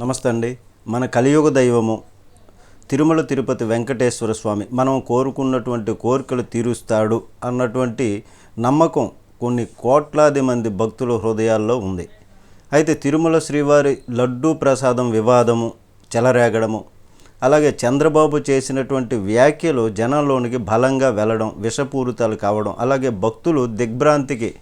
నమస్తే అండి మన కలియుగ దైవము తిరుమల తిరుపతి వెంకటేశ్వర స్వామి మనం కోరుకున్నటువంటి కోరికలు తీరుస్తాడు అన్నటువంటి నమ్మకం కొన్ని కోట్లాది మంది భక్తుల హృదయాల్లో ఉంది. అయితే తిరుమల శ్రీవారి లడ్డూ ప్రసాదం వివాదము చెలరేగడము అలాగే చంద్రబాబు చేసినటువంటి వ్యాఖ్యలు జనంలోనికి బలంగా వెళ్ళడం విషపూరితాలు కావడం అలాగే భక్తులు దిగ్భ్రాంతికి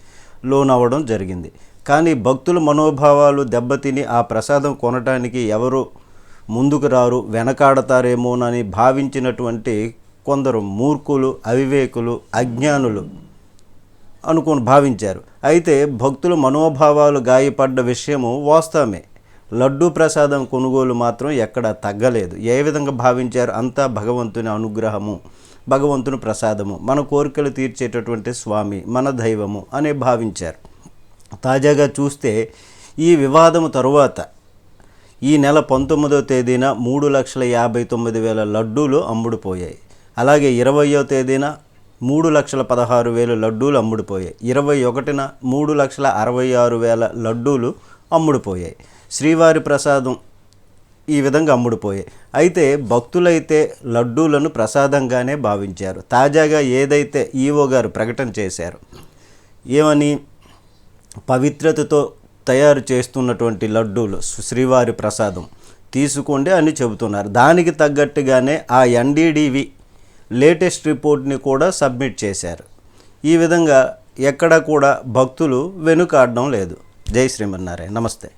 లోనవ్వడం జరిగింది. కానీ భక్తుల మనోభావాలు దెబ్బతిని ఆ ప్రసాదం కొనటానికి ఎవరు ముందుకు రారు వెనకాడతారేమోనని భావించినటువంటి కొందరు మూర్ఖులు అవివేకులు అజ్ఞానులు అనుకుని భావించారు. అయితే భక్తుల మనోభావాలు గాయపడ్డ విషయము వాస్తవమే. లడ్డూ ప్రసాదం కొనుగోలు మాత్రం ఎక్కడ తగ్గలేదు. ఏ విధంగా భావించారు? అంతా భగవంతుని అనుగ్రహము భగవంతుని ప్రసాదము మన కోరికలు తీర్చేటటువంటి స్వామి మన దైవము అనే భావించారు. తాజాగా చూస్తే ఈ వివాదము తరువాత ఈ నెల పంతొమ్మిదవ తేదీన మూడు లక్షల యాభై తొమ్మిది వేల లడ్డూలు అమ్ముడుపోయాయి అలాగే ఇరవయో తేదీన మూడు లక్షల పదహారు వేలు లడ్డూలు అమ్ముడుపోయాయి ఇరవై ఒకటిన మూడు లక్షల అరవై ఆరు వేల లడ్డూలు అమ్ముడుపోయాయి శ్రీవారి ప్రసాదం ఈ విధంగా అమ్ముడుపోయాయి అయితే భక్తులైతే లడ్డూలను ప్రసాదంగానే భావించారు. తాజాగా ఏదైతే ఈవో గారు ప్రకటన చేశారు ఏమని? పవిత్రతతో తయారు చేస్తున్నటువంటి లడ్డూలు శ్రీవారి ప్రసాదం. తీసుకోండి అని చెబుతున్నారు. దానికి తగ్గట్టుగానే ఆ ఎన్డీడీవి లేటెస్ట్ రిపోర్ట్ని కూడా సబ్మిట్ చేశారు. ఈ విధంగా ఎక్కడ కూడా భక్తులు వెనుకాడడం లేదు. జై శ్రీమన్నారాయణ. నమస్తే.